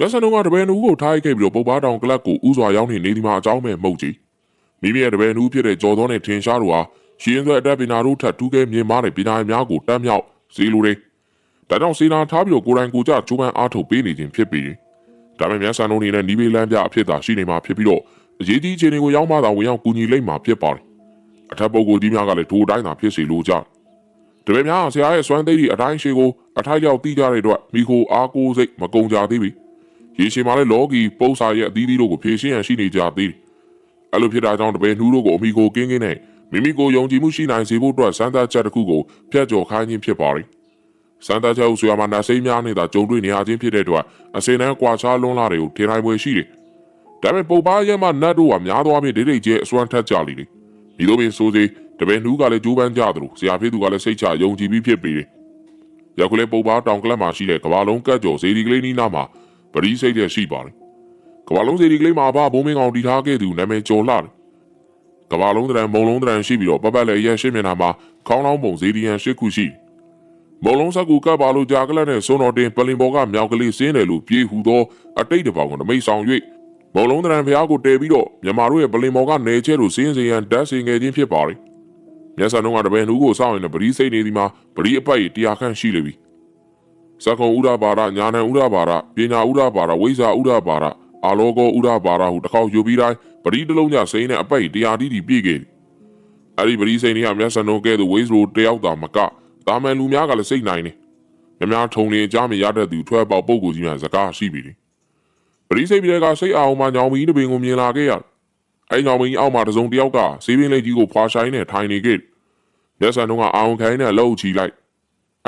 မျက်စံတော်ကတပည့်နှူကိုထားခဲ့ပြီးတော့ပုပ်ပားတောင်ကလပ်ကိုဥစွာရောက်နေနေဒီမှာအကြောင်းမဲ့မှုတ်ကြည့်မိမိရဲ့တပည့်နှူဖြစ်တဲ့ကြော်သောနဲ့ထင်ရှားတို့ဟာရှင်းသွဲအတက်ပညာတို့ထပ်တူးကဲမြင်မာတဲ့ပညာများကိုတမ်းမြောက်စီလိုတယ်ဒါကြောင့်စေနာထားပြီးတော့ကိုယ်တိုင်ကိုယ်ကြကျိုးပန်းအားထုတ်ပေးနေခြင်းဖြစ်ပြီးဒါပေမဲ့မျက်စံတော်နေနဲ့နီးပေးလမ်းပြအဖြစ်သာရှိနေမှာဖြစ်ပြီးတော့အရေးကြီးခြင်းတွေကိုရောက်မှသာဝင်ရောက်ကူညီလိမ့်မှာဖြစ်ပါတယ်အထက်ပုဂ္ဂိုလ်ကြီးများကလည်းထိုအတိုင်းသာဖြစ်စီလိုကြတယ်တပည့်များဆရာရဲ့စွမ်းသိသည့်အတိုင်းရှိကိုအထိုက်ရောက်သိကြတဲ့အတွက်မိခိုအားကိုးစိတ်မကုံကြသေးပြီ ရေရှည်မှာလည်းလောကီပု္ပ္ပာရဲ့အသီးသီးတို့ကိုဖြည့်ရှင်းရန်ရှိနေကြသေးတယ်အဲ့လိုဖြစ်တာကြောင့်တပည့်နှူးတို့ကိုအမိကိုကင်းကင်းနဲ့မိမိကိုယုံကြည်မှုရှိနိုင်စေဖို့အတွက်စံသားချက်တစ်ခုကိုဖျက်ကျော်ခိုင်းခြင်းဖြစ်ပါတယ်စံသားချက်ကိုဆိုရမှာနာစိမ်းများနေတာကြုံတွေ့နေရခြင်းဖြစ်တဲ့အတွက်အစင်တန်းကွာခြားလွန်းလာတွေကိုထင်နိုင်ပွဲရှိတယ်ဒါပေမဲ့ပုပ္ပါရဲ့မှာနတ်တို့ကများသောအားဖြင့်ဒိဋ္ဌိကျဲအစွမ်းထက်ကြလိမ့်လေဒီလိုပင်ဆိုစေတပည့်နှူးကလည်းကြိုးပမ်းကြသလိုဆရာဖေးသူကလည်းစိတ်ချယုံကြည်ပြီးဖြစ်ပေတယ်ရခုလေပုပ်ပါတောင်ကလပ်မှာရှိတဲ့ကဘာလုံးကတ်ကျော်ဇေဒီကလေးနီးနားမှာ ပရိစိတ်ရရှိပါတယ်။ကဘာလုံးဇေဒီကလေးမှာဘာဘုံမင်းကောင်တီထားခဲ့သူနာမည်ကျော်လာတယ်။ကဘာလုံးတရံမုံလုံးတရံရှိပြီးတော့ပပတ်လည်းရရှိမျက်နှာမှာခေါင်းလောင်းပုံဇေဒီယန်ရှစ်ခုရှိတယ်။မုံလုံးဆက်ကူကပ်ပါလို့ကြာကလပ်နဲ့စွန်တော်တင်ပလင်ဘော်ကမြောက်ကလေးစင်းတယ်လို့ပြေးဟူသောအတိတ်တပောင်ကမိတ်ဆောင်၍မုံလုံးတရံဖျားကိုတဲပြီးတော့မြန်မာတို့ရဲ့ပလင်ဘော်ကနေချဲတို့စင်းစင်ရန်ဓာတ်စင်ငယ်ချင်းဖြစ်ပါတယ်။မျက်စံတော့ကတပည့်နှူးကိုစောင့်ရင်လည်းပရိစိတ်နေဒီမှာပရိအပိုက်တရားခန့်ရှိလေပြီ။ ဇကုံဥဒဘာရညာဏဥဒဘာရပညာဥဒဘာရဝိဇာဥဒဘာရအာလောကောဥဒဘာရဟုတစ်ခေါက်ယူပြီးတိုင်းပရိတလုံးကြစိမ်းနဲ့အပိတ်တရားတိတိပြည့်ခဲ့တယ်။အဲဒီပရိစိန်တွေကမျက်စံတော်ကဲ့သို့ဝိဇရိုတယောက်သာမကတာမန်လူများကလည်းစိတ်နိုင်နေ။မြများထုံနေကြမရတတ်သူထွက်ပေါက်ပုဂ္ဂိုလ်ကြီးများစကားရှိပြီလေ။ပရိစိန်တွေကစိတ်အောင်မှညောင်မီးတပင်ကိုမြင်လာခဲ့ရတယ်။အဲဒီညောင်မီးအောက်မှာတစုံတယောက်ကဆေးပင်လေးကြီးကိုဖွာဆိုင်နဲ့ထိုင်နေခဲ့တယ်။မျက်စံတော်ကအာုံခိုင်းနဲ့လှုပ်ချီလိုက်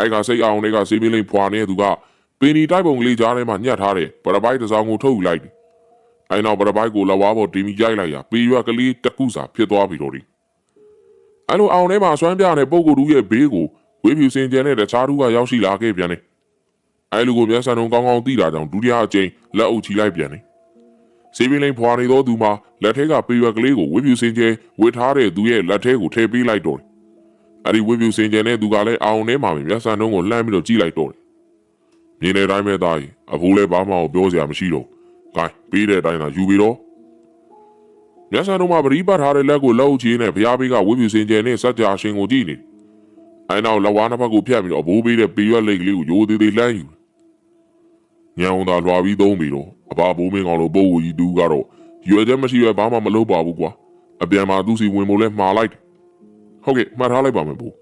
အဲ့ကစိတ်အောင်တွေကစေးမင်းလေးဖွာနေတဲ့သူကပင်ဒီတိုက်ပုံကလေးကြားထဲမှာညှက်ထားတယ်ပရပိုက်တစ်စောင်းကိုထုတ်ယူလိုက်တယ်အဲ့နောက်ပရပိုက်ကိုလဝါပေါ်တင်ပြီးရိုက်လိုက်ရပေရွက်ကလေးတစ်ခုစာဖြစ်သွားပြီတော့ဒီအဲ့လိုအောင်ထဲမှာဆွမ်းပြတဲ့ပုံကိုယ်တူရဲ့ဘေးကိုဝေးဖြူစင်ကြဲတဲ့တခြားသူကရောက်ရှိလာခဲ့ပြန်တယ်အဲ့လူကိုမျက်စံလုံးကောင်းကောင်းသိတာကြောင့်ဒုတိယအကြိမ်လက်အုပ်ချီလိုက်ပြန်တယ်စေးပင်လေးဖွာနေသောသူမှာလက်ထဲကပေရွက်ကလေးကိုဝေးဖြူစင်ကြဲဝေထားတဲ့သူရဲ့လက်ထဲကိုထည့်ပေးလိုက်တော့တယ် အဲ့ဒီဝေပြူစင်ကြယ်တဲ့သူကလည်းအောင်ထဲမှာပဲမျက်စံတုံးကိုလှမ်းပြီးတော့ကြည့်လိုက်တော့တယ်။မြင်တဲ့အတိုင်းပဲသားကြီးအဖိုးလည်းဘာမှပြောစရာမရှိတော့ဘူး။ဂိုင်းပေးတဲ့အတိုင်းသာယူပြီးတော့မျက်စံတုံးမှာပရိပတ်ထားတဲ့လက်ကိုလှုပ်ချေးနဲ့ဘုရားဘေးကဝေပြူစင်ကြယ်နဲ့စัจ जा ရှင်ကိုကြည့်နေတယ်။အဲ့နောက်လက်ဝါးနှစ်ဖက်ကိုဖြတ်ပြီးတော့အဘိုးပေးတဲ့ပေရွက်လိတ်ကလေးကိုရိုးသေးသေးလှမ်းယူတယ်။ညောင်သာလွာပြီးသုံးပြီးတော့အဘဘိုးမင်းကောင်လိုပုံကိုကြီးတူကတော့ရွယ်ချက်မရှိပဲဘာမှမလုပ်ပါဘူးကွာ။အပြန်မှာသူ့စီဝင်ဖို့လဲမှားလိုက်တယ် ဟုတ်ကဲ့မှတ်ထားလိုက်ပါမယ်ဘို့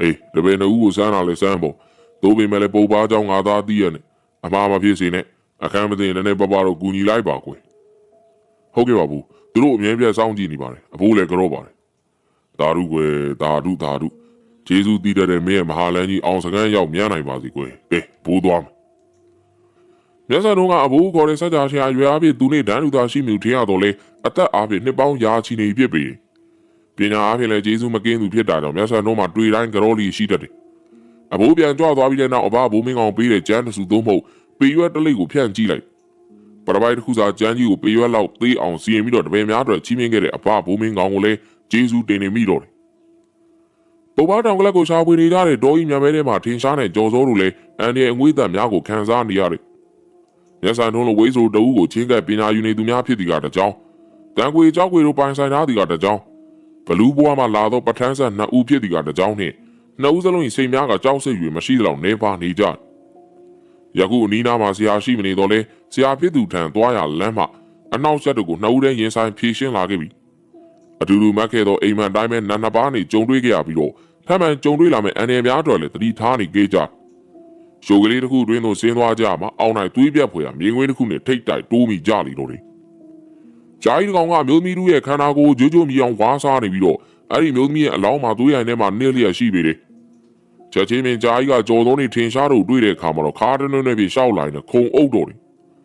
အေးတပည့်နှုတ်ကိုစမ်းတာလဲစမ်းပေါ့သို့ပေမဲ့လည်းပုံပါเจ้าငါသားသိရနဲ့အမှားမဖြစ်စေနဲ့အခမ်းမသိရင်လည်းပပတော့ကူညီလိုက်ပါကွယ်ဟုတ်ကဲ့ပါဘူးသူတို့အမြဲပြတ်စောင့်ကြည့်နေပါတယ်အဖိုးလည်းကြော့ပါတယ်သာဓုကွယ်သာဓုသာဓုဂျေဇုတည်တဲ့မင်းရဲ့မဟာလန်းကြီးအောင်စကန်းရောက်မြန်းနိုင်ပါစီကွယ်ကဲဘိုးသွားမယ်မြတ်စွာဘုရားကအဘိုးခေါ်တဲ့စัจ जा ဆရာရွယ်အားဖြင့်သူနဲ့ဒန်းလူသားရှိမှုထင်ရတော့လေအသက်အားဖြင့်နှစ်ပေါင်းရာချီနေပြစ်ပေတယ် ပညာအားဖြင့်လည်းဂျေစုမကင်းသူဖြစ်တာကြောင့်မြတ်စွာဘုရားမှာတွေ့တိုင်းကြောလီရှိတတ်တယ်။အဘိုးပြန်ကြွသွားပြီးတဲ့နောက်အဘဘိုးမင်းကောင်ပေးတဲ့ကျန်းတစုသုံးမဟုတ်ပေရွက်တလိပ်ကိုဖြန့်ကြည့်လိုက်။ပရပိုက်တစ်ခုစာကျန်းကြီးကိုပေရွက်လောက်သေးအောင်စီရင်ပြီးတော့တပည့်များအတွက်ချီးမြှင့်ခဲ့တဲ့အဘဘိုးမင်းကောင်ကိုလည်းဂျေစုတင်နေမိတော့တယ်။ပုပ္ပတောင်ကလပ်ကိုရှာဖွေနေကြတဲ့ဒေါ်ကြီးမြန်မဲထဲမှာထင်ရှားတဲ့ကြော်စိုးတို့လည်းအန်ဒီရဲ့အငွေ့သက်များကိုခံစားနေရတယ်။မြတ်စွာဘုရားလိုဝိဆိုတအုပ်ကိုချင်းကပ်ပညာယူနေသူများဖြစ်ဒီကတကြောင်တန်ကွေကြောက်ကွေတို့ပိုင်ဆိုင်ထားဒီကတကြောင် ဘလူးဘွားမှာလာသောပထန်းဆက်နှစ်ဦးဖြစ်သည်ကတစ်ကြောင်းနှင့်နှစ်ဦးစလုံး၏စိတ်များကကြောက်စိတ်၍မရှိသလောက်နေပါနေကြ။ယခုအနီးနားမှာဆရာရှိမနေတော့လဲဆရာဖြစ်သူထံသွားရလမ်းမှအနောက်ဆက်တို့ကိုနှစ်ဦးတည်းရင်ဆိုင်ဖြေရှင်းလာခဲ့ပြီ။အတူတူမှတ်ခဲ့သောအိမ်မန်တိုင်းပဲနန်းနှစ်ပါးနေကြုံတွေ့ခဲ့ရပြီးတော့ထပ်မံကြုံတွေ့လာမယ့်အန်ရများအတွက်လည်းတတိထားနေကြကြ။ရှိုးကလေးတစ်ခုတွင်သို့ဆင်းသွားကြမှာအောင်းနိုင်သွေးပြက်ဖွယ်ရာမြင်းငွေတစ်ခုနဲ့ထိတ်တိုက်တိုးမိကြလိမ့်တော့တယ်။ ဂျာကြီးကောင်ကအမျိုးသမီးတို့ရဲ့ခန္ဓာကိုယ်ကြိုးကြိုးမြည်အောင်ဝါးစားနေပြီးတော့အဲ့ဒီမျိုးသမီးရဲ့အလောင်းမှာသွေးရိုင်ထဲမှာနှိမ့်လျက်ရှိပေတယ်။ချက်ချင်းပင်ဂျာကြီးကကြော်သုံးနေထင်ရှားတို့တွေ့တဲ့အခါမှာတော့ခါတနွန်းနဲ့ပြေရှောက်လာရင်ခုံအုပ်တော့တယ်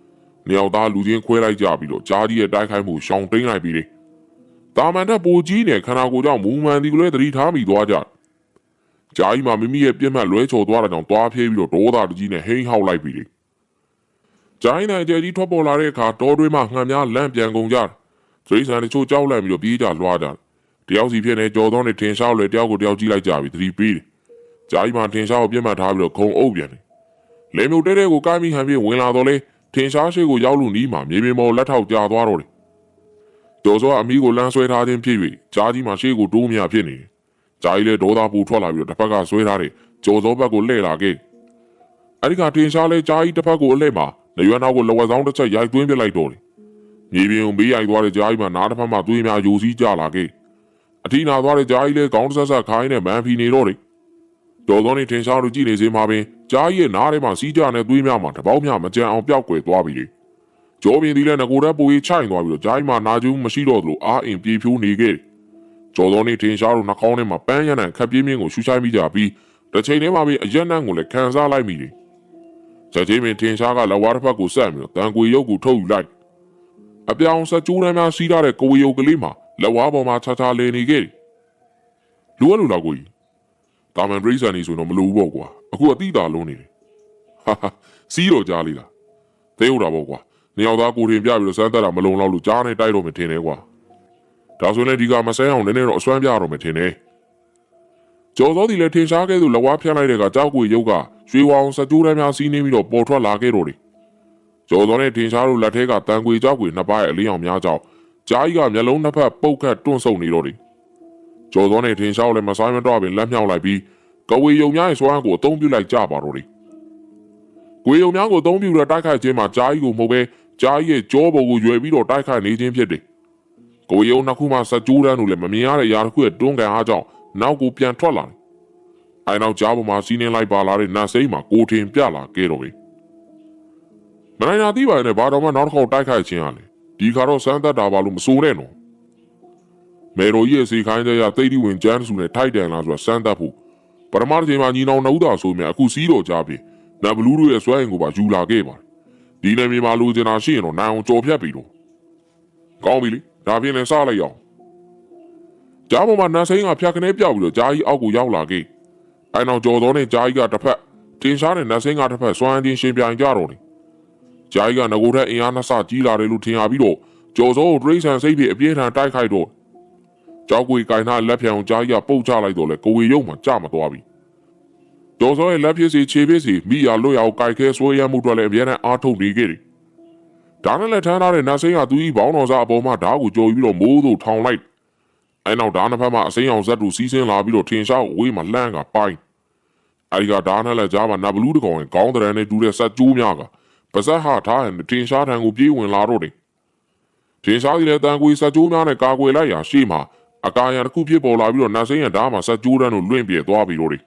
။မြောက်သားလူချင်းခွဲလိုက်ကြပြီးတော့ဂျာကြီးရဲ့တိုက်ခိုက်မှုရှောင်တိန်လိုက်ပြီးတယ်။တာမန်တက်ပိုကြီးနဲ့ခန္ဓာကိုယ်ကြောင့်မူမှန်ဒီကလေးသတိထားမိသွားကြတယ်။ဂျာကြီးမှာမိမိရဲ့ပြက်မှတ်လွဲချော်သွားတာကြောင့်တွားဖြေးပြီးတော့ဒေါသတကြီးနဲ့ဟိန်းဟောက်လိုက်ပြီးတယ်။ ဂျာကြီးနဲ့အကျယ်ကြီးထွက်ပေါ်လာတဲ့အခါတောတွင်းမှာငှက်များလန့်ပြန်ကုန်ကြတယ်။ဒရိษံတချို့ကြောက်လန့်ပြီးတော့ပြေးကြလွှားကြတယ်။တယောက်စီဖြစ်နေကြော်သောနဲ့ထင်ရှားလွယ်တယောက်ကိုတယောက်ကြည့်လိုက်ကြပြီသတိပေးတယ်။ကြာကြီးမှထင်ရှားကိုပြတ်မှတ်ထားပြီးတော့ခုံအုပ်ပြန်တယ်။လေမြုပ်တဲတဲကိုကိုင်းမိဟန်ပြီးဝင်လာတော့လေထထင်ရှားရှိကိုရောက်လူနီးမှာမြေပြင်ပေါ်လက်ထောက်ကျသွားတော့တယ်ကျော်စောကအမီးကိုလမ်းဆွဲထားခြင်းဖြစ်၍ကြားကြီးမှာရှေ့ကိုတိုးမြဖြစ်နေတယ်ကြားကြီးလည်းဒေါသပူထွက်လာပြီးတော့တစ်ဖက်ကဆွဲထားတယ်ကျော်စောဘက်ကိုလှည့်လာခဲ့အဲ့ဒီကထင်ရှားလဲကြားကြီးတစ်ဖက်ကိုအလှည့်မှာ နေရွယ်နောက်ကိုလဝက်ဆောင်တစ်ချက်ရိုက်သွင်းပြလိုက်တော့တယ်မြေပြင်ကိုဘေးရိုက်သွားတဲ့ကြားကြီးမှာနားတစ်ဖက်မှာသွေးများယူစည်းကြလာခဲ့အထီးနာသွားတဲ့ကြားကြီးလဲခေါင်းတစ်ဆက်ဆက်ခိုင်းနဲ့မန်ဖီနေတော့တယ်တော်သောနေထင်ရှားလို့ကြည့်နေစေမှာပင်ကြားကြီးရဲ့နားထဲမှာစီးကြတဲ့သွေးများမှာတပေါက်များမကြံအောင်ပျောက်ကွယ်သွားပြီလေကျော်ပြင်းသည်လည်းငကိုတက်ပူကြီးချိုင်သွားပြီးတော့ကြားကြီးမှာနာကျူးမရှိတော့သလိုအားအင်ပြေဖြိုးနေခဲ့တယ်ကျော်သောနေထင်ရှားလို့နှာခေါင်းထဲမှာပန်းရံတဲ့ခပ်ပြင်းပြင်းကိုရှူချိုင်းမိကြပြီးတစ်ချိန်တည်းမှာပဲအရက်နံကိုလည်းခံစားလိုက်မိတယ် ချက်ချင်းပင်ထင်ရှားကလက်ဝါးတစ်ဖက်ကိုဆက်ပြီးတော့တန်ကွေရုပ်ကိုထုတ်ယူလိုက်အပြောင်ဆက်ကျိုးတမ်းများစီးထားတဲ့ကိုဝေယုတ်ကလေးမှာလက်ဝါးပေါ်မှာခြားခြားလဲနေခဲ့တယ်လူကလူလာကိုကြီးတာမန်ပရိသတ်နေဆိုတော့မလိုဘူးပေါ့ကွာအခုအတိတာလုံးနေတယ်ဟာဟာစီးတော့ကြားလိလားသိဟုတ်တာပေါ့ကွာနေအောင်သားကိုထင်ပြပြီးတော့စမ်းသက်တာမလုံလောက်လို့ကြားနေတိုက်တော့မထင်နဲ့ကွာဒါဆိုရင်ဒီကမဆဲအောင်နည်းနည်းတော့အစွမ်းပြတော့မထင်နဲ့ကျော်စောဒီလည်းထင်ရှားခဲ့သူလဝါဖျက်လိုက်တဲ့ကကြောက်ကွေရုပ်က ရွှေဝအောင်စကြိုးတန်းများစီးနေပြီးတော့ပေါ်ထွက်လာခဲ့တော့တယ်ကျော်စောနဲ့ထင်ရှားလို့လက်ထဲကတန်ကွေကြောက်ကွေနှစ်ပါးရဲ့အလင်းအောင်များကြောက်ကြားကြီးကမျက်လုံးနှစ်ဖက်ပုတ်ခတ်တွန့်ဆုတ်နေတော့တယ်ကျော်စောနဲ့ထင်ရှားကိုလည်းမဆိုင်မတော့ပင်လက်မြောက်လိုက်ပြီးကဝေယုံများရဲ့စွမ်းကိုအသုံးပြုလိုက်ကြပါတော့တယ်။ကွေယုံများကိုအသုံးပြုတဲ့တိုက်ခိုက်ခြင်းမှာကြားကြီးကိုမဟုတ်ပဲကြားကြီးရဲ့ကြောပေါ်ကိုရွယ်ပြီးတော့တိုက်ခိုက်နေခြင်းဖြစ်တယ်။ကွေယုံနှစ်ခုမှစကြိုးတန်းတို့လည်းမမြင်ရတဲ့အရာတစ်ခုရဲ့တွန်းကန်အားကြောင့်နောက်ကိုပြန်ထွက်လာတယ်။ အဲနောက်ကြားပေါ်မှာစီးနှင်းလိုက်ပါလာတဲ့နတ်စိမ်းမှာကိုထင်ပြလာခဲ့တော့ပြီ။မနိုင်တာသိပါရဲ့နဲ့ဘာတော့မှနောက်တစ်ခေါက်တိုက်ခိုက်ခြင်းရလေ။ဒီခါတော့စမ်းသက်တာပါလို့မစိုးနဲ့နော်။မေရိုကြီးရဲ့စီခိုင်းတဲ့ရတိတ်တိဝင်ကျန်းစုနဲ့ထိုက်တန်လာဆိုတာစမ်းသပ်ဖို့ပထမတစ်ချိန်မှာညီနောင်နှုတ်တာဆိုမြအခုစီးတော့ကြပြီနတ်ဘလူးတို့ရဲ့စွဲရင်ကိုပါယူလာခဲ့ပါတယ်ဒီနယ်မြေမှာလူကျင်တာရှိရင်တော့နိုင်အောင်ကြော်ဖြတ်ပြီတော့ကောင်းပြီလေဒါပြင်လည်းစလိုက်အောင်ကြားပေါ်မှာနတ်စိမ်းကဖြတ်ခနဲပြောက်ပြီးတော့ဂျာကြီးအောက်ကိုရောက်လာခဲ့ အဲနောက်ကြော်သောနဲ့ဂျာကြီးကတစ်ဖက်တင်ရှားတဲ့နတ်စိမ်းကတစ်ဖက်စွမ်းအင်းချင်းရှင်ပြိုင်ကြတော့တယ်ဂျာကြီးကငကိုထက်အင်အားနှစ်ဆကြီးလာတယ်လို့ထင်ရပြီးတော့ကြော်စောကိုဒရိษံစိတ်ဖြင့်အပြင်းထန်တိုက်ခိုက်တော့ကြောက်ကွေကင်ထားလက်ဖြံကိုကြားကြီးကပုတ်ချလိုက်တော့လေကိုဝေရုံမှကြမသွားပြီ။ဒေါ်စောရဲ့လက်ဖြစ်စီခြေဖြစ်စီမိယာလွတ်ရအောင်ကြိုက်ခဲဆွဲရမှုအတွက်လည်းအများနဲ့အားထုတ်နေခဲ့တယ်။ဒါနဲ့လည်းထမ်းထားတဲ့နတ်စိမ်းကသူကြီးဘောင်းတော်စားအပေါ်မှာဓာတ်ကိုကြော်ပြီးတော့မိုးသို့ထောင်လိုက်။အဲနောက်ဓာတ်နှစ်ဖက်မှာအစိမ်းအောင်ဇက်တူစီးဆင်းလာပြီးတော့ထင်ရှားကိုဝေးမှာလှမ်းကပိုင်း။ အဲဒီကဓာတ်နဲ့လည်းကြားမှာနတ်ဘလူးတကောင်ရဲ့ခေါင်းတရံနဲ့တူတဲ့ဆက်ကျိုးများကပါဇက်ဟာထားရင်ထင်ရှားထံကိုပြေးဝင်လာတော့တယ်။ထင်ရှားစီလည်းတန်ကွေဆက်ကျိုးများနဲ့ကာကွယ်လိုက်ရာရှေ့မှာအကာရံတစ်ခုဖြစ်ပေါ်လာပြီးတော့နတ်စိမ်းရဓာတ်မှာဆက်ကျိုးတန်းတို့လွင့်ပြေသွားပြီးတော့တယ်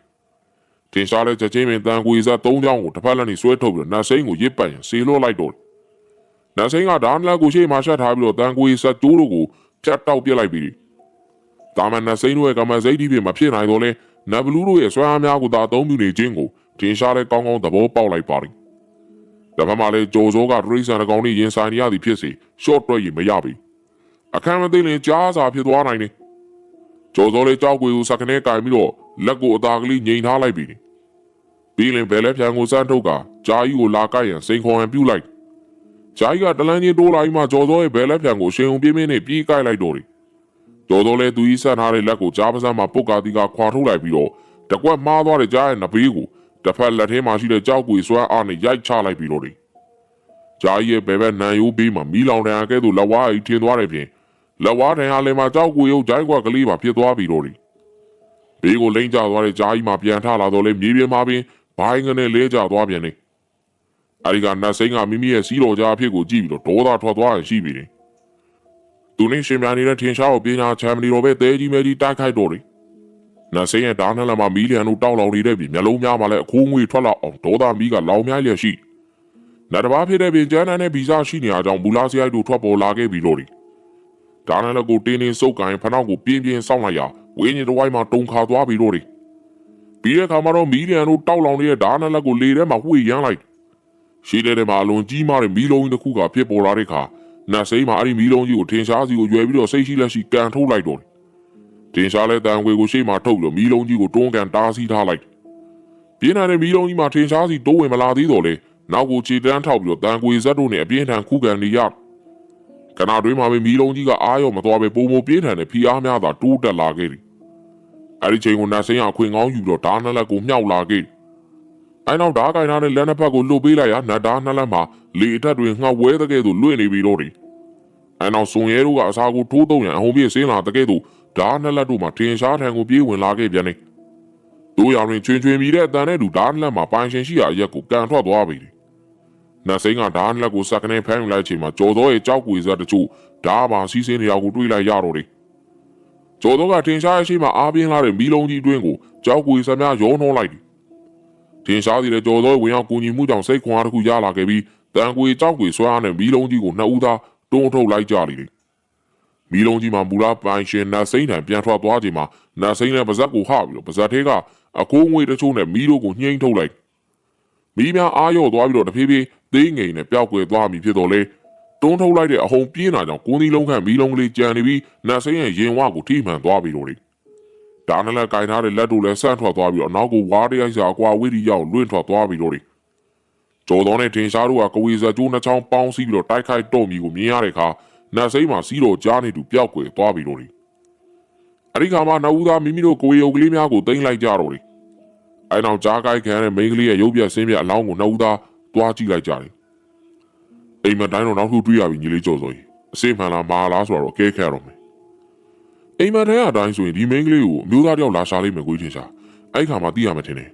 ။တင်ရှားလဲချက်ချင်းပင်တန်ကွေစား၃ချောင်းကိုတစ်ဖက်လက်နဲ့ဆွဲထုတ်ပြီးတော့နတ်စိမ်းကိုရစ်ပတ်ရင်ဆေလို့လိုက်တော့တယ်။နတ်စိမ်းကဓာတ်လက်ကိုရှေ့မှာရှက်ထားပြီးတော့တန်ကွေဆက်ကျိုးတို့ကိုဖြတ်တောက်ပြစ်လိုက်ပြီး။ဒါမှနတ်စိမ်းတို့ရဲ့ကမ္မစိတ်ဒီပြင်မဖြစ်နိုင်တော့လဲ နတ်ဘလူးတို့ရဲ့ဆွမ်းအားများကိုသာအသုံးပြုနေခြင်းကိုတင်ရှားလဲကောင်းကောင်းသဘောပေါက်လိုက်ပါသည်။ဒါမှမလဲဂျိုဇိုကဒရိဆန်တကောင်ကြီးရင်ဆိုင်ရသည်ဖြစ်စေရှော့တွဲရင်မရပြီ။အခမ်းမသိရင်ကြားစာဖြစ်သွားနိုင်တယ်။ကျော်စောလေးကြောက်ကွေကိုစကနေကင်ပြီးတော့လက်ကိုအသာကလေးငိန်ထားလိုက်ပြီ။ပြီးရင်ဘယ်လဲဖြန်ကိုစမ်းထုတ်ကဂျာကြီးကိုလာကိုက်ရန်စိန်ခေါ်ရန်ပြုလိုက်။ဂျာကြီးကတလန်းချင်းတိုးလာပြီးမှကျော်စောရဲ့ဘယ်လဲဖြန်ကိုရှင်ုံပြင်းပြင်းနဲ့ပြေးကိုက်လိုက်တော့တယ်။ ကျော်စောလေးသူကြီးဆက်ထားတဲ့လက်ကိုကြားပစမ်းမှာပုတ်ကာတီကခွာထုတ်လိုက်ပြီးတော့တကွက်မှားသွားတဲ့ကြားရဲ့နဘေးကိုတစ်ဖက်လက်ထဲမှာရှိတဲ့ကြောက်ကွေစွမ်းအားနဲ့ရိုက်ချလိုက်ပြီးတော့တယ်။ဂျာကြီးရဲ့ဘယ်ဘက်နန်ယိုးဘေးမှာမီးလောင်တံကဲ့သို့လက်ဝါးကြီးထင်းသွားတဲ့ပြင်လက်ဝါးထံဟာလည်းမှာကြောက်ကိုရုပ်ဂျိုင်းကွက်ကလေးပါဖြစ်သွားပြီတော့တယ်။ဘေးကိုလိမ့်ကျသွားတဲ့ဂျာကြီးမှပြန်ထလာတော့လေမြေပြင်မှာပင်ဘိုင်းကနေလဲကျသွားပြန်တယ်။အဲဒီကနတ်စိမ်းကမိမိရဲ့စီးတော်ကြားအဖြစ်ကိုကြည့်ပြီးတော့ဒေါသထွက်သွားရင်ရှိပြီတယ်။ သူနဲ့ရှင်ပြန်နေတဲ့ထင်ရှားကိုပညာချမ်းမလီတော့ပဲတဲကြီးမဲကြီးတိုက်ခိုက်တော့တယ်။နတ်စိမ်းရဲ့ဓာတ်နှလက်မှာမီလီယံတို့တောက်လောင်နေတဲ့ပြီမျက်လုံးများမှာလည်းအခိုးငွေထွက်လာအောင်ဒေါသမီးကလောင်များလျက်ရှိ။နတ်တစ်ပါးဖြစ်တဲ့ပြင်ကျန်းတန်းနဲ့ဗီဇရှိနေအားကြောင့်ဘူလာစရိုက်တို့ထွက်ပေါ်လာခဲ့ပြီးတော့တယ်။ဒါနဲ့လည်းကိုတင်းတင်းစုပ်ကိုင်ဖနောက်ကိုပြင်းပြင်းစောင့်လိုက်ရဝင်းကြီးတစ်ဝိုင်းမှာတုံခါသွားပြီးတော့တယ်ပြီးတဲ့အခါမှာတော့မီလီယံတို့တောက်လောင်နေတဲ့ဒါနဲ့လည်းကိုလေထဲမှာဝှေ့ရမ်းလိုက်ရှိတဲ့ထဲမှာအလွန်ကြီးမားတဲ့မီလုံးကြီးတစ်ခုကဖြစ်ပေါ်လာတဲ့အခါ နတ်စိမ်းမှာအဲ့ဒီမီလုံးကြီးကိုထင်ရှားစီကိုရွယ်ပြီးတော့စိတ်ရှိလက်ရှိကန်ထုတ်လိုက်တော့တယ်ထင်ရှားလဲတန်ခွေကိုရှေ့မှာထုတ်လို့မီလုံးကြီးကိုတွန်းကန်တားဆီးထားလိုက်ပြင်းထန်တဲ့မီလုံးကြီးမှာထင်ရှားစီတိုးဝင်မလာသေးတော့လေနောက်ကိုခြေတန်းထောက်ပြီးတော့တန်ခွေဇက်တို့နဲ့အပြင်းထန်ခုခံနေရကနာတွင်းမှာပဲမီးလုံးကြီးကအားရောမသွားပဲပုံမပြေးထန်တဲ့ဖီအားများသာတိုးတက်လာခဲ့သည်။အဲဒီချိန်ကိုနတ်စင်းရအခွင့်ကောင်းယူပြီးတော့ဒါနလက်ကိုမြှောက်လာခဲ့သည်။ အဲနောက်ဓားကင်ထားတဲ့လက်နှစ်ဖက်ကိုလှုပ်ပေးလိုက်ရာနတ်ဓားနှစ်လက်မှာလေအထက်တွေငှက်ဝဲတဲ့ကဲ့သို့လွင့်နေပြီးတော့တယ်အဲနောက်စွန်ရဲတို့ကအစာကိုထိုးတုံးရန်အဟုန်ပြည့်ဆင်းလာတဲ့ကဲ့သို့ဓားနှစ်လက်တို့မှာထင်ရှားထန်ကိုပြေးဝင်လာခဲ့ပြန်တယ်တို့ရောင်တွင်ချွင်ချွင်မိတဲ့အတန်နဲ့တူဓားနှစ်လက်မှာပိုင်ရှင်ရှိရာအရက်ကိုကန်ထွက်သွားပြီတယ်နတ်စိန်ကဓားနှစ်လက်ကိုစက်ကနေဖမ်းယူလိုက်ချိန်မှာကြော်သောရဲ့ကြောက်ကွေစက်တချို့ဓားပါစီးစင်းနေရာကိုတွေးလိုက်ရတော့တယ်ကျော်တော့ကထင်ရှားရဲ့ရှိမှအားပြင်းလာတဲ့မီလုံးကြီးအတွင်းကိုကြောက်ကွေစက်များရောနှောလိုက်တယ် ထင်ရှားသေးတဲ့ကျော်တော့ဝင်ရောက်ကူညီမှုကြောင့်စိတ်ခွန်အားတစ်ခုရလာခဲ့ပြီးတန်ကွေကြောက်ကွေဆွဲအားနဲ့မီလုံးကြီးကိုနှစ်ဦးသားတွန်းထုတ်လိုက်ကြလိမ့်တယ်မီလုံးကြီးမှာမူလာပိုင်ရှင်နတ်စိမ့်တံပြန်ထွက်သွားချိန်မှာနတ်စိမ့်နဲ့ပါဇက်ကိုဟပြီးတော့ပါဇက်သေးကအခိုးငွေတချို့နဲ့မီတို့ကိုညှိမ့်ထုတ်လိုက်မီးများအားရော့သွားပြီးတော့တဖြည်းဖြည်းသေးငိန်နဲ့ပျောက်ကွယ်သွားပြီဖြစ်တော့လေတွန်းထုတ်လိုက်တဲ့အဟုန်ပြင်းလာကြောင့်ကိုင်းသီးလုံးခန့်မီးလုံးကလေးကြံနေပြီးနတ်စိမ်းရဲ့ရင်ဝကိုထိမှန်သွားပြီလို့လေ ဒါနဲ့လည်းကင်ထားတဲ့လက်တို့လည်းဆန့်ထွက်သွားပြီးတော့နောက်ကိုဝါးတရိုက်စာအကွာဝိရိယကိုလွင့်ထွက်သွားပြီလို့လေကျော်တော်နဲ့ထင်ရှားတို့ကကဝေဇာကျိုးနှစ်ချောင်းပေါင်းစည်းပြီးတော့တိုက်ခိုက်တော့မီကိုမြင်ရတဲ့အခါနတ်စိမ်းမှာစီးတော်ကြားနေသူပျောက်ကွယ်သွားပြီလို့လေအဲ့ဒီခါမှာနှုတ်သားမိမိတို့ကိုယ်ရုပ်ကလေးများကိုတင်လိုက်ကြတော့လေအဲ့နောက်ကြားကိုက်ခံရတဲ့မိန်းကလေးရဲ့ရုပ်ပြက်ဆင်းပြက်အလောင်းကိုနှုတ်သားတွားကြည့်လိုက်ကြတယ်အိမ်မတိုင်းတော့နောက်ထပ်တွေ့ရပြီညီလေးကြော်စောကြီးအစိမှန်လားမာလားဆိုတော့ကဲခရတော့မယ် အိမ်မတိုင်းအတိုင်းဆိုရင်ဒီမိန်းကလေးကိုအမျိုးသားတယောက်လာရှာလိမ့်မယ်ကိုကြီးထင်ရှားအဲ့ခါမှသိရမှာထင်တယ်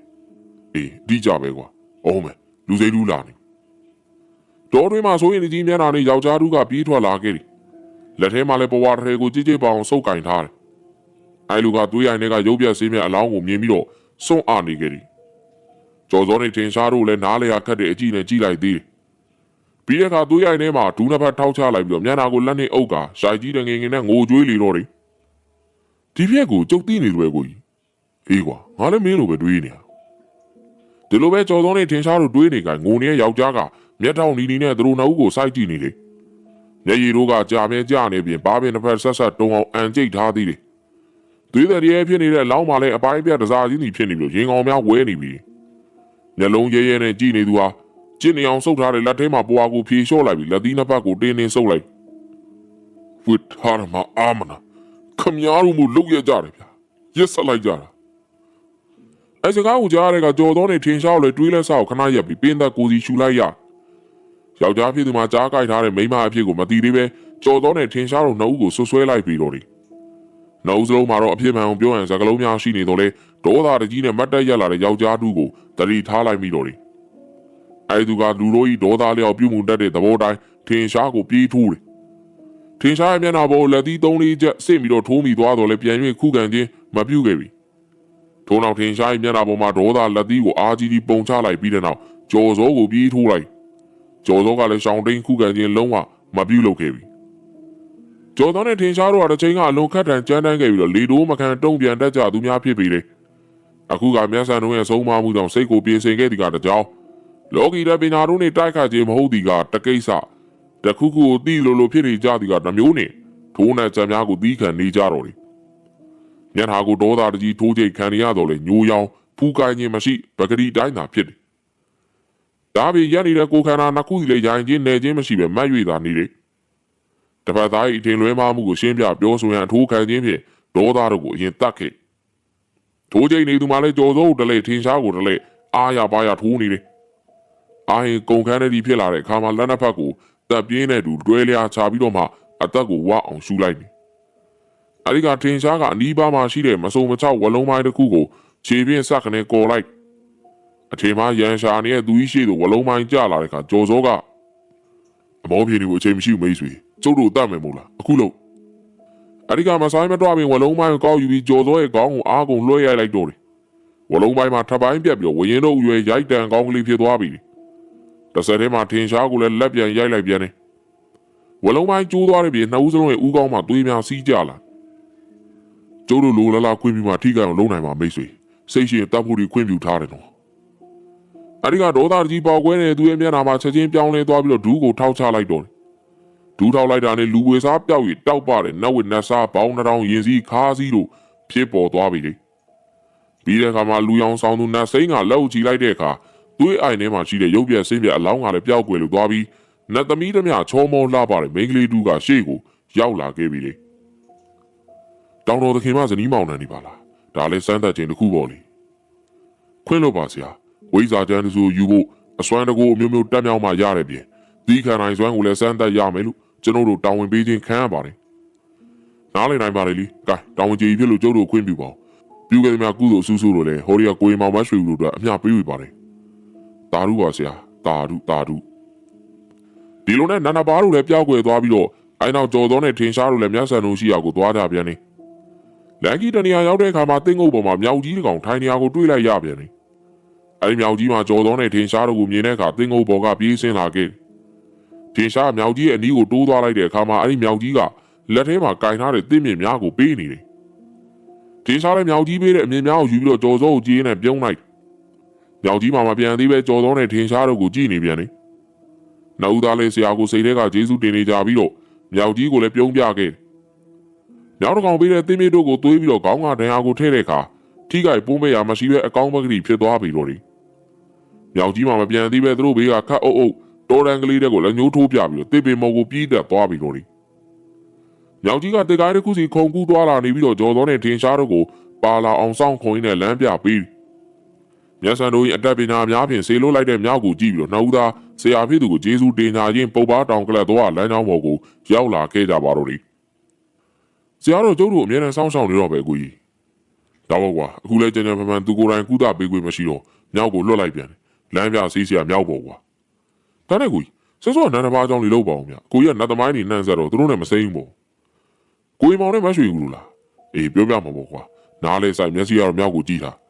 အေးဒီကြပဲကွာအော်မယ်လူစိတ်လူလာနေတော်တွင်မှာဆိုရင်ဒီကြီးမျက်နှာနဲ့ယောက်ျားတူကပြေးထွက်လာခဲ့တယ်လက်ထဲမှာလည်းပဝါတရေကိုကြည်ကြည်ပေါအောင်စုပ်ကင်ထားတယ်အဲ့လူကသွေးရိုင်တွေကရုပ်ပြက်ဆေးမြက်အလောင်းကိုမြင်ပြီးတော့စွန့်အားနေခဲ့တယ်ကျော်စောနေထင်ရှားတို့လည်းနားလေရခတ်တဲ့အကြည့်နဲ့ကြည့်လိုက်သေးတယ်ပြီးတဲ့အခါသွေးရိုက်ထဲမှာဒူးနှစ်ဖက်ထောက်ချလိုက်ပြီးတော့မျက်နှာကိုလက်နဲ့အုပ်ကရှိုက်ကြီးတဲ့ငင်ငင်နဲ့ငိုကြွေးလေတော့တယ် ဒီပြက်ကိုကြုတ်တိနေတယ်ပဲကိုကြီးအေးကွာငါလည်းမင်းလိုပဲတွေးနေတာဒီလိုပဲကြော်သောနဲ့ထင်ရှားတို့တွေးနေကငိုနေတဲ့ယောက်ျားကမျက်တောင်နီနီနဲ့သူတို့နှစ်ဦးကိုစိုက်ကြည့်နေတယ်မျက်ရည်တို့ကကြာမြဲကြာနေပြင်ဘာပင်တစ်ဖက်ဆက်ဆက်တုံအောင်အန်ကျိတ်ထားသေးတယ်သွေးတဲ့ရဲဖြစ်နေတဲ့အလောင်းမှလည်းအပိုင်းပြတ်တစားကြီးနေဖြစ်နေပြီးရင်ကောင်များဝဲနေပြီမျက်လုံးရဲရဲနဲ့ကြည့်နေသူဟာကျင်းနေအောင်ဆုပ်ထားတဲ့လက်ထဲမှာပွားကိုဖြေလျှော့လိုက်ပြီးလက်သီးနှစ်ဖက်ကိုတင်းတင်းဆုပ်လိုက်ဝစ်ထားမှာအာမနာ ခမညာတို့မှုလုတ်ရကြတယ်ဗျာရက်ဆက်လိုက်ကြတာအဲစကားကိုကြားရတဲ့ကကြော်သောနေထင်ရှားလို့တွေးလက်ဆောက်ခဏရက်ပြီးပင်းသက်ကိုစီရှူလိုက်ရယောက်ျားဖြစ်သူမှာကြားကြိုက်ထားတဲ့မိန်းမအဖြစ်ကိုမသိသေးပဲကြော်သောနေထင်ရှားလို့နှုတ်ကိုဆွဆွဲလိုက်ပြီးတော့တယ်နှုတ်စလုံးမှာတော့အဖြစ်မှန်အောင်ပြောရရင်စကလုံးများရှိနေတော့လေဒေါသတကြီးနဲ့မတ်တက်ရက်လာတဲ့ယောက်ျားတူကိုတတိထားလိုက်ပြီးတော့တယ်အဲသူကလူတို့ဤဒေါသလျောက်ပြုမှုတတ်တဲ့သဘောတိုင်းထင်ရှားကိုပြေးထိုးတယ်။ ထင်ရှားရဲ့မျက်နှာပေါ်လက်သီးသုံးလေးချက်ဆင့်ပြီးတော့ထိုးမိသွားတော့လဲပြန်၍ခုခံခြင်းမပြုခဲ့ပြီ။ထို့နောက်ထင်ရှားရဲ့မျက်နှာပေါ်မှာဒေါသလက်သီးကိုအာကြီးကြီးပုံချလိုက်ပြီးတဲ့နောက်ကြော်စောကိုပြေးထိုးလိုက်။ကြော်စောကလည်းရှောင်းတိန်ခုခံခြင်းလုံးဝမပြုလုပ်ခဲ့ပြီ။ကြော်စောနဲ့ထင်ရှားတို့ကတစ်ချိန်ကအလွန်ခက်တန်ကြမ်းတမ်းခဲ့ပြီးတော့လေတိုးမခံတုံ့ပြန်တတ်ကြသူများဖြစ်ပြီလေ။အခုကမျက်စံတို့ရဲ့ဆုံးမမှုကြောင့်စိတ်ကိုပြင်ဆင်ခဲ့သည်ကတကြောင်လောကီတဲ့ပညာတို့နေတိုက်ခတ်ခြင်းမဟုတ်သည်ကတကိစ္စ တခုခုကိုသိလို့လို့ဖြစ်နေကြသည်ကနှမျိုးနေထိုးနဲ့ကြံများကိုသီးခံနေကြတော့တယ်မျက်နှာကိုဒေါသတကြီးထိုးချိတ်ခံရတော့လေညိုရောင်ဖူးကိုင်းခြင်းမရှိပဂတိတိုင်းသာဖြစ်တယ်ဒါပေရနေတဲ့ကိုခန္ဓာနှစ်ခုစီလေရိုင်ချင်းနေချင်းမရှိပဲမတ်၍သာနေတယ်တပတ်သား၏အထင်လွဲမှားမှုကိုရှင်းပြပြောဆိုရန်အထိုးခံခြင်းဖြင့်ဒေါသတို့ကိုအရင်တတ်ခဲ့ထိုးချိတ်နေသူမှလည်းကြော်စိုးတလေထင်ရှားကိုတလေအားရပါရထိုးနေတယ်အာရင်ကုန်ခန်းတဲ့ဒီဖြစ်လာတဲ့အခါမှာလက်နှစ်ဖက်ကို တပ်ပြင်းတဲ့သူတွဲလျာချပြီးတော့မှအသက်ကိုဝအောင်ရှူလိုက်ပြီ။အဲဒီကထင်ရှားကအနီးပါးမှာရှိတဲ့မစုံမချောက်ဝလုံးမိုင်းတစ်ခုကိုခြေပြင်းဆက်ကနေကော်လိုက်အချိန်မှရန်ရှာနေတဲ့သူကြီးရှိသူဝလုံးမိုင်းကျလာတဲ့အခါကြော်စောကအမောပြေနေကိုအချိန်မရှိဘူးမိတ်ဆွေကျုပ်တို့တတ်မယ်မို့လားအခုလို့အဲဒီကမဆိုင်မတော့ပင်ဝလုံးမိုင်းကိုကောက်ယူပြီးကြော်စောရဲ့ခေါင်းကိုအားကုန်လွှဲရိုက်လိုက်တော့တယ်ဝလုံးမိုင်းမှာထပ်ပိုင်းပြက်ပြီးတော့ဝရင်တို့ရွယ်ရိုက်တန်ကောင်းကလေးဖြစ်သွားပြီ တစ်ဆက်တည်းမှာထင်ရှားကိုလည်းလက်ပြန်ရိုက်လိုက်ပြန်တယ်ဝလုံးပိုင်းကျိုးသွားတဲ့ပြင်နှစ်ဦးစလုံးရဲ့ဥကောင်းမှာသွေးများစီးကြလာကျိုးတို့လိုလလာခွင့်ပြီးမှထိခိုက်အောင်လုပ်နိုင်မှာမိတ်ဆွေစိတ်ရှိရင်တပ်ဖို့ဒီခွင့်ပြုထားတယ်နော်အဒီကဒေါသကြီးပေါက်ကွဲနေသူရဲ့မျက်နှာမှာချက်ချင်းပြောင်းလဲသွားပြီးတော့ဒူးကိုထောက်ချလိုက်တော့တယ်ဒူးထောက်လိုက်တာနဲ့လူဝေစားပျောက်ရတောက်ပတဲ့နတ်ဝိနတ်စားဘောင်းနှောင်းရင်စည်းခါးစည်းတို့ဖြစ်ပေါ်သွားပြီလေပြီးတဲ့အခါမှာလူရောင်ဆောင်သူနတ်စိန်ကလက်အုပ်ချီလိုက်တဲ့အခါ သွေးအိုင်ထဲမှာရှိတဲ့ရုပ်ပြက်ဆင်းပြက်အလောင်းကလည်းပျောက်ကွယ်လို့သွားပြီးနတ်သမီးသမ ्या ချောမောလှပတဲ့မိန်းကလေးတူကရှေ့ကိုရောက်လာခဲ့ပြီလေတောင်တော်သခင်မဇနီးမောင်နှံနေပါလားဒါလည်းစမ်းသပ်ခြင်းတစ်ခုပေါ့လေခွင့်လို့ပါဆရာဝဝိဇာကျန်းတစုယူဖို့အစွမ်းတကူအမျိုးမျိုးတက်မြောက်မှရတယ်ပြင်ဒီခံနိုင်စွမ်းကိုလည်းစမ်းသပ်ရမယ်လို့ကျွန်တော်တို့တာဝန်ပေးခြင်းခံရပါတယ်နားလည်နိုင်ပါလေလीကဲတာဝန်ကြီးဖြစ်လို့ကျုပ်တို့ခွင့်ပြုပါဦးပြုခဲ့သမျှကုသိုလ်ဆူဆူတို့လည်းဟော်ရီယာကိုရင်မောင်မရွှေဘူးတို့အတွက်အမျှပေးဝေပါတယ် တာရုပါဆရာတာရုတာရုဒီလိုနဲ့နန္ဒပါတို့လည်းပြောက်ွယ်သွားပြီးတော့အဲနောက်ကြော်သောနဲ့ထင်ရှားတို့လည်းမျက်စံလုံးရှိရာကိုသွားကြပြန်နေလန်ကီတနေရာရောက်တဲ့အခါမှာတင်းငုတ်ပေါ်မှာမြောက်ကြီးတစ်ကောင်ထိုင်နေရာကိုတွေ့လိုက်ရပြန်နေအဲဒီမြောက်ကြီးမှာကြော်သောနဲ့ထင်ရှားတို့ကိုမြင်တဲ့အခါတင်းငုတ်ပေါ်ကပြေးဆင်းလာခဲ့ထင်ရှားမြောက်ကြီးရဲ့အနီးကိုတိုးသွားလိုက်တဲ့အခါမှာအဲဒီမြောက်ကြီးကလက်ထဲမှာကင်ထားတဲ့တင်းမြင့်များကိုပေးနေတယ်ထင်ရှားတဲ့မြောက်ကြီးပေးတဲ့အမြင်များကိုယူပြီးတော့ကြော်သောကိုကြေးနဲ့ပြုံးလိုက် မြောက်ကြီးမှာမပြန်သေးပဲကြော်သောနဲ့ထင်ရှားတို့ကိုကြည့်နေပြန်တယ်နှုတ်သားလေးဆရာကိုစိတ်ထဲကဂျေစုတင်နေကြပြီးတော့မြောက်ကြီးကိုလည်းပြုံးပြခဲ့တယ်။မြောက်တစ်ကောင်ပေးတဲ့သင်းမြေတို့ကိုသွေးပြီးတော့ခေါင်းကဒဏ်ရာကိုထည့်တဲ့အခါထိခိုက်ပိုးမဲ့ရမရှိပဲအကောင်းပကတိဖြစ်သွားပြီတော့လေ။မြောက်ကြီးမှမပြန်သေးပဲသူတို့ဘေးကခတ်အုပ်အုပ်တော်တန်ကလေးတဲ့ကိုလည်းညှိုးထိုးပြပြီးတော့တစ်ပင်မော်ကိုပြေးတက်သွားပြီတော့လေ။မြောက်ကြီးကတစ်ကိုင်းတစ်ခုစီခုန်ကူးသွားလာနေပြီးတော့ကြော်သောနဲ့ထင်ရှားတို့ကိုပါလာအောင်ဆောင်ခုံရင်းနဲ့လမ်းပြပေးတယ်။ မြတ်ဆန်တို့၏အတက်ပညာအများဖြင့်ဆေလို့လိုက်တဲ့မြောက်ကိုကြည့်ပြီးတော့နှုတ်သားဆရာဖြစ်သူကိုဂျေစုတင်ညာချင်းပုပ်ပါတောင်ကလပ်သွားလမ်းကြောင်းပေါ်ကိုရောက်လာခဲ့ကြပါတော့တယ်။ဆရာတို့ကျုပ်တို့အမြဲတမ်းစောင့်ရှောက်နေတော့ပဲကိုကြီး။ဒါပေါ့ကွာအခုလဲကြံကြံဖန်ဖန်သူကိုယ်တိုင်ကုသပေးခွင့်မရှိတော့မြောက်ကိုလွတ်လိုက်ပြန်တယ်။လမ်းပြဆေးဆရာမြောက်ပေါ်ကွာ။ဒါနဲ့ကိုကြီးစောစောနန္ဒဘာအကြောင်းလေးလောက်ပါအောင်ဗျ။ကိုကြီးကနတ်သမိုင်းနေနှံ့ဆက်တော့သူတို့နဲ့မစိမ့်ဘူးပေါ့။ကိုကြီးမောင်နဲ့မရွှေဘူးလို့လား။အေးပြောပြမှာပေါ့ကွာ။နားလဲဆိုင်မျက်စိကတော့မြောက်ကိုကြည့်တာ။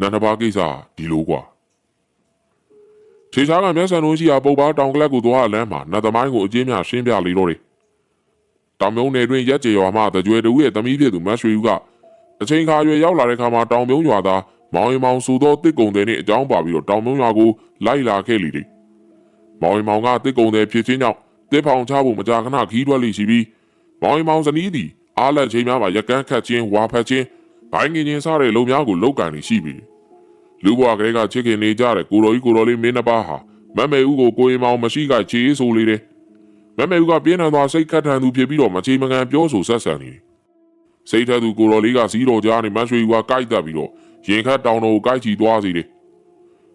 နန္ဒဘာကိစ္စဒီလိုကွာ။ခြေရှားကမျက်စံလုံးရှိရာပုပ်ပါတောင်ကလပ်ကိုသွားအလန်းမှာနတ်သမိုင်းကိုအကျဉ်းများရှင်းပြလေတော့တယ်။တောင်မြုံနယ်တွင်ရက်ကျေရွာမှတကြွယ်တူရဲ့သမီးဖြစ်သူမတ်ရွှေဦးကအချိန်ခါရွယ်ရောက်လာတဲ့ခါမှာတောင်မြုံရွာသားမောင်ရင်မောင်ဆိုသောတစ်ကုံတဲ့နဲ့အကြောင်းပါပြီးတော့တောင်မြုံရွာကိုလိုက်လာခဲ့လေတယ်။မောင်ရင်မောင်ကတစ်ကုံတဲ့ဖြစ်ချင်းကြောင့်တစ်ဖောင်ချဖို့မကြာခဏခီးထွက်လိရှိပြီးမောင်ရင်မောင်ဇနီးသည်အားလက်ချိန်များမှာရကန်းခတ်ချင်းဝါဖက်ချင်း ဘိုင်းငင်ချင်းစားတဲ့လုံများကိုလောက်ကန်နေရှိပြီ။လူဘွားကလေးကချစ်ခင်နေကြတဲ့ကိုတော်ကြီးကိုတော်လေးမင်းနှစ်ပါးဟာမတ်မေဦးကိုကိုရင်မောင်မရှိကချေးဆိုလေတယ်မတ်မေဦးကပြင်းထန်သွားစိတ်ခတ်ထန်သူဖြစ်ပြီးတော့မချေမကန်ပြောဆိုဆက်ဆံနေတယ်စိတ်ထက်သူကိုတော်လေးကစီးတော်ကြားနေမတ်ရွှေဦးကကိုက်တက်ပြီးတော့ရင်ခတ်တောင်တော်ကိုကိုက်ချီသွားစေတယ်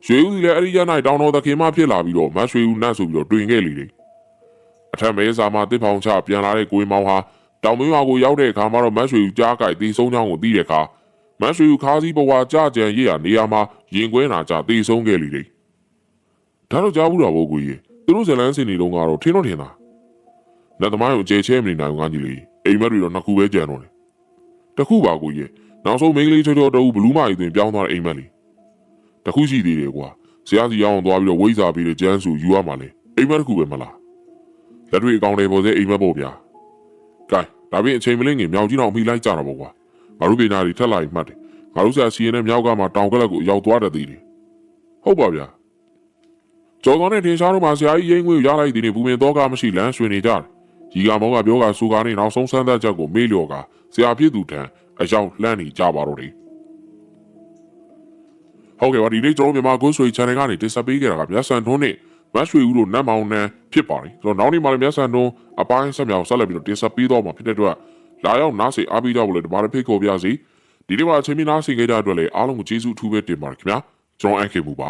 ရွှေဦးစီလည်းအဲ့ဒီရ၌တောင်တော်သခင်မဖြစ်လာပြီးတော့မတ်ရွှေဦးနတ်ဆိုပြီးတော့တွင်ခဲ့လေတယ်အထက်မဲစာမှာတစ်ဖောင်ချပြန်လာတဲ့ကိုရင်မောင်ဟာ တောင်မင်းရွာကိုရောက်တဲ့အခါမှာတော့မတ်ရွှေဦးကြားကိုက်တီးဆုံးချောင်းကိုတီးတဲ့အခါမတ်ရွှေခါးစည်းဘဝကြကြံရရနေရာမှာရင်ကွဲနာကြတေဆုံးခဲ့လိမ့်တယ်။ဒါတော့ကြားဘူးတာဘို့ကိုကြီးသူတို့ဇလန်းစင်နေတော့ကတော့ထင်းတော့ထင်တာ။လက်သမားကိုကြေချဲမနေနိုင်ဘူးငါကြီးလေးအိမ်မက်တွေတော့နှစ်ခုပဲကြံတော့တယ်။တစ်ခုပါကိုကြီးနောက်ဆုံးမိန်းကလေးချောချောတူဘလူးမကြီးတွင်ပြောင်းသွားတဲ့အိမ်မက်လေး။တစ်ခုရှိသေးတယ်ကွာ။ဆရာစီရောက်အောင်သွားပြီးတော့ဝိဇာပြီးတဲ့ကျန်းစုယူရမှာလေ။အိမ်မက်တစ်ခုပဲမလား။လက်တွေအကောင်တွေပေါ်စေအိမ်မက်ပေါ့ဗျာ။ ကဲဒါပြင်အချိန်မလင်းငင်မြောင်ကြီးတော့အမိလိုက်ကြတာပေါ့ကွာ။ငါတို့ပညာတွေထက်လာရင်မှတ်တယ်။ငါတို့ဆရာစီရင်တဲ့မြောက်ကမှတောင်ကလပ်ကိုရောက်သွားတတ်သေးတယ်ဟုတ်ပါဗျာကျော်ကောင်းတဲ့ထင်ရှားတို့မှာဆရာကြီးရင်ငွေကိုရလိုက်သည်နဲ့ဘူမင်တော့ကမရှိလမ်းဆွေနေကြတယ်ရီကမောင်းကပြောကစူကားနဲ့နောက်ဆုံးစမ်းသပ်ချက်ကိုမေ့လျော်ကဆရာဖြစ်သူထံအရောက်လှမ်းနေကြပါတော့တယ်ဟုတ်ကဲ့ပါဒီနေ့ကျွန်တော်တို့မြန်မာကိုဆွေ channel ကနေတင်ဆက်ပေးခဲ့တာကမြတ်ဆန်ထွန်းနဲ့ မတ်ရွှေဦးတို့နတ်မောင်နှံဖြစ်ပါတယ်ကျွန်တော်နောက်နေ့မှလည်းမြတ်ဆန်ထွန်းအပိုင်းဆက်မြောင်ဆက်လက်ပြီးတော့တင်ဆက်ပေးတော့မှာဖြစ်တဲ့အတွက်လာရောက်နားဆင်အားပေးကြဖို့လည်းဒီမှာဖိတ်ခေါ်ပြစီဒီနေ့မှာအချိန်မီနားဆင်ခဲ့ကြတဲ့အတွက်လည်းအားလုံးကိုကျေးဇူးအထူးပဲတင်ပါတယ်ခင်ဗျာကျွန်တော်အန်ခေမှုပါ